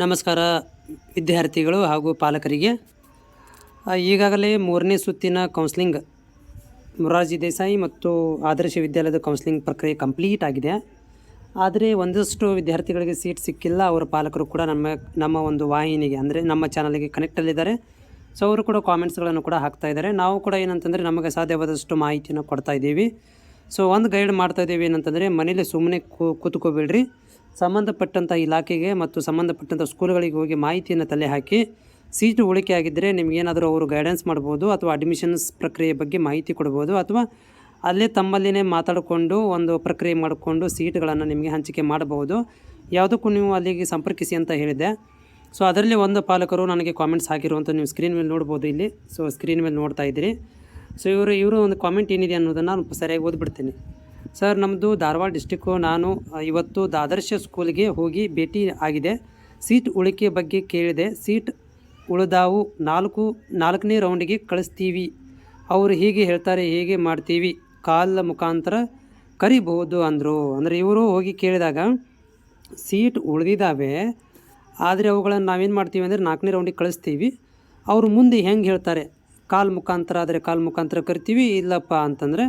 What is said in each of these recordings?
ನಮಸ್ಕಾರ ವಿದ್ಯಾರ್ಥಿಗಳು ಹಾಗೂ ಪಾಲಕರಿಗೆ. ಈಗಾಗಲೇ ಮೂರನೇ ಸುತ್ತಿನ ಕೌನ್ಸ್ಲಿಂಗ್ ಮುರಾರ್ಜಿ ದೇಸಾಯಿ ಮತ್ತು ಆದರ್ಶ ವಿದ್ಯಾಲಯದ ಕೌನ್ಸ್ಲಿಂಗ್ ಪ್ರಕ್ರಿಯೆ ಕಂಪ್ಲೀಟ್ ಆಗಿದೆ. ಆದರೆ ಒಂದಷ್ಟು ವಿದ್ಯಾರ್ಥಿಗಳಿಗೆ ಸೀಟ್ ಸಿಕ್ಕಿಲ್ಲ. ಅವರ ಪಾಲಕರು ಕೂಡ ನಮ್ಮ ನಮ್ಮ ಒಂದು ವಾಹಿನಿಗೆ ಅಂದರೆ ನಮ್ಮ ಚಾನಲ್ಗೆ ಕನೆಕ್ಟಲ್ಲಿದ್ದಾರೆ ಸೊ ಅವರು ಕೂಡ ಕಾಮೆಂಟ್ಸ್ಗಳನ್ನು ಕೂಡ ಹಾಕ್ತಾ ಇದ್ದಾರೆ. ನಾವು ಕೂಡ ಏನಂತಂದರೆ ನಮಗೆ ಸಾಧ್ಯವಾದಷ್ಟು ಮಾಹಿತಿಯನ್ನು ಕೊಡ್ತಾ ಇದ್ದೀವಿ. ಸೊ ಒಂದು ಗೈಡ್ ಮಾಡ್ತಾ ಇದ್ದೀವಿ ಏನಂತಂದರೆ ಮನೇಲಿ ಸುಮ್ಮನೆ ಕೂತ್ಕೋಬೇಡ್ರಿ. ಸಂಬಂಧಪಟ್ಟಂಥ ಇಲಾಖೆಗೆ ಮತ್ತು ಸಂಬಂಧಪಟ್ಟಂಥ ಸ್ಕೂಲ್ಗಳಿಗೆ ಹೋಗಿ ಮಾಹಿತಿಯನ್ನು ತಲೆ ಹಾಕಿ, ಸೀಟು ಉಳಿಕೆ ಆಗಿದ್ದರೆ ನಿಮಗೇನಾದರೂ ಅವರು ಗೈಡೆನ್ಸ್ ಮಾಡ್ಬೋದು ಅಥವಾ ಅಡ್ಮಿಷನ್ಸ್ ಪ್ರಕ್ರಿಯೆ ಬಗ್ಗೆ ಮಾಹಿತಿ ಕೊಡ್ಬೋದು ಅಥವಾ ಅಲ್ಲೇ ತಮ್ಮಲ್ಲಿನೇ ಮಾತಾಡಿಕೊಂಡು ಒಂದು ಪ್ರಕ್ರಿಯೆ ಮಾಡಿಕೊಂಡು ಸೀಟ್ಗಳನ್ನು ನಿಮಗೆ ಹಂಚಿಕೆ ಮಾಡಬಹುದು. ಯಾವುದಕ್ಕೂ ನೀವು ಅಲ್ಲಿಗೆ ಸಂಪರ್ಕಿಸಿ ಅಂತ ಹೇಳಿದೆ. ಸೊ ಅದರಲ್ಲಿ ಒಂದು ಪಾಲಕರು ನನಗೆ ಕಾಮೆಂಟ್ಸ್ ಹಾಕಿರುವಂಥ ನೀವು ಸ್ಕ್ರೀನ್ ಮೇಲೆ ನೋಡ್ಬೋದು ಇಲ್ಲಿ. ಸೊ ಸ್ಕ್ರೀನ್ ಮೇಲೆ ನೋಡ್ತಾ ಇದ್ದೀರಿ. ಸೊ ಇವರು ಇವರು ಒಂದು ಕಾಮೆಂಟ್ ಏನಿದೆ ಅನ್ನೋದನ್ನು ನಾನು ಸರಿಯಾಗಿ ಓದ್ಬಿಡ್ತೀನಿ. ಸರ್ ನಮ್ಮದು ಧಾರವಾಡ ಡಿಸ್ಟಿಕ್ಕು ನಾನು ಇವತ್ತು ಆದರ್ಶ ಸ್ಕೂಲ್ಗೆ ಹೋಗಿ ಭೇಟಿ ಆಗಿದೆ. ಸೀಟ್ ಉಳಿಕೆ ಬಗ್ಗೆ ಕೇಳಿದೆ. ಸೀಟ್ ಉಳಿದಾವು ನಾಲ್ಕು, ನಾಲ್ಕನೇ ರೌಂಡಿಗೆ ಕಳಿಸ್ತೀವಿ. ಅವರು ಹೀಗೆ ಹೇಳ್ತಾರೆ, ಹೇಗೆ ಮಾಡ್ತೀವಿ. ಕಾಲ ಮುಖಾಂತರ ಕರಿಬಹುದು ಅಂದರು. ಅಂದರೆ ಇವರು ಹೋಗಿ ಕೇಳಿದಾಗ, ಸೀಟ್ ಉಳಿದಿದ್ದಾವೆ ಆದರೆ ಅವುಗಳನ್ನು ನಾವೇನು ಮಾಡ್ತೀವಿ ಅಂದರೆ ನಾಲ್ಕನೇ ರೌಂಡಿಗೆ ಕಳಿಸ್ತೀವಿ. ಅವರು ಮುಂದೆ ಹೆಂಗೆ ಹೇಳ್ತಾರೆ? ಕಾಲ್ ಮುಖಾಂತರ ಆದರೆ ಕಾಲ್ ಮುಖಾಂತರ ಕರಿತೀವಿ, ಇಲ್ಲಪ್ಪ ಅಂತಂದರೆ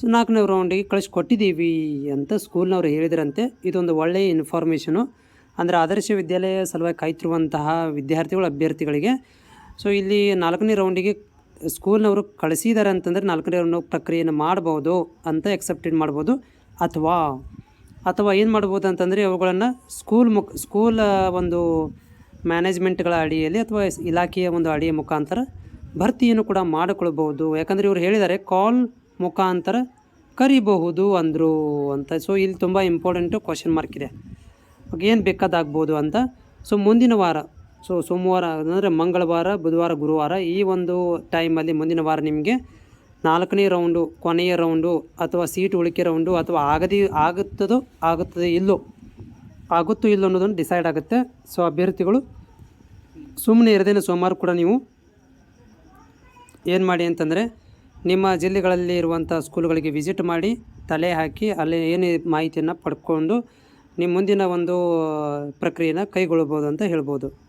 ಸೊ ನಾಲ್ಕನೇ ರೌಂಡಿಗೆ ಕಳಿಸ್ಕೊಟ್ಟಿದ್ದೀವಿ ಅಂತ ಸ್ಕೂಲ್ನವ್ರು ಹೇಳಿದ್ರಂತೆ. ಇದೊಂದು ಒಳ್ಳೆಯ ಇನ್ಫಾರ್ಮೇಷನು ಅಂದರೆ ಆದರ್ಶ ವಿದ್ಯಾಲಯ ಸಲುವಾಗಿ ಕಾಯ್ತಿರುವಂತಹ ವಿದ್ಯಾರ್ಥಿಗಳು, ಅಭ್ಯರ್ಥಿಗಳಿಗೆ. ಸೊ ಇಲ್ಲಿ ನಾಲ್ಕನೇ ರೌಂಡಿಗೆ ಸ್ಕೂಲ್ನವರು ಕಳಿಸಿದ್ದಾರೆ ಅಂತಂದರೆ ನಾಲ್ಕನೇ ರೌಂಡ್ ಪ್ರಕ್ರಿಯೆಯನ್ನು ಮಾಡ್ಬೋದು ಅಂತ ಎಕ್ಸೆಪ್ಟೆಡ್ ಮಾಡ್ಬೋದು. ಅಥವಾ ಅಥವಾ ಏನು ಮಾಡ್ಬೋದು ಅಂತಂದರೆ ಅವುಗಳನ್ನು ಸ್ಕೂಲ್ ಮುಖ ಸ್ಕೂಲ್ ಒಂದು ಮ್ಯಾನೇಜ್ಮೆಂಟ್ಗಳ ಅಡಿಯಲ್ಲಿ ಅಥವಾ ಇಲಾಖೆಯ ಒಂದು ಅಡಿಯ ಮುಖಾಂತರ ಭರ್ತಿಯನ್ನು ಕೂಡ ಮಾಡಿಕೊಳ್ಬೋದು ಯಾಕಂದರೆ ಇವರು ಹೇಳಿದ್ದಾರೆ ಕಾಲ್ ಮುಖಾಂತರ ಕರಿಬಹುದು ಅಂದರು ಅಂತ. ಸೊ ಇಲ್ಲಿ ತುಂಬ ಇಂಪಾರ್ಟೆಂಟು ಕ್ವಶನ್ ಮಾರ್ಕ್ ಇದೆ. ಏನು ಬೇಕಾದಾಗ್ಬೋದು ಅಂತ. ಸೊ ಮುಂದಿನ ವಾರ ಸೊ ಸೋಮವಾರ ಅಂದರೆ ಮಂಗಳವಾರ, ಬುಧವಾರ, ಗುರುವಾರ ಈ ಒಂದು ಟೈಮಲ್ಲಿ ಮುಂದಿನ ವಾರ ನಿಮಗೆ ನಾಲ್ಕನೇ ರೌಂಡು ಕೊನೆಯ ರೌಂಡು ಅಥವಾ ಸೀಟ್ ಉಳಿಕೆ ರೌಂಡು ಅಥವಾ ಆಗದಿ ಆಗುತ್ತದೋ, ಆಗುತ್ತದೆ ಇಲ್ಲೋ, ಆಗುತ್ತೋ ಇಲ್ಲೋ ಅನ್ನೋದನ್ನು ಡಿಸೈಡ್ ಆಗುತ್ತೆ. ಸೊ ಅಭ್ಯರ್ಥಿಗಳು ಸುಮ್ಮನೆ ಇರದೇನೆ ಸೋಮವಾರ ಕೂಡ ನೀವು ಏನು ಮಾಡಿ ಅಂತಂದರೆ ನಿಮ್ಮ ಜಿಲ್ಲೆಗಳಲ್ಲಿ ಇರುವಂಥ ಸ್ಕೂಲ್ಗಳಿಗೆ ವಿಸಿಟ್ ಮಾಡಿ ತಲೆ ಹಾಕಿ ಅಲ್ಲಿ ಏನೇ ಮಾಹಿತಿಯನ್ನು ಪಡ್ಕೊಂಡು ನಿಮ್ಮ ಮುಂದಿನ ಒಂದು ಪ್ರಕ್ರಿಯೆನ ಕೈಗೊಳ್ಬೋದು ಅಂತ ಹೇಳ್ಬೋದು.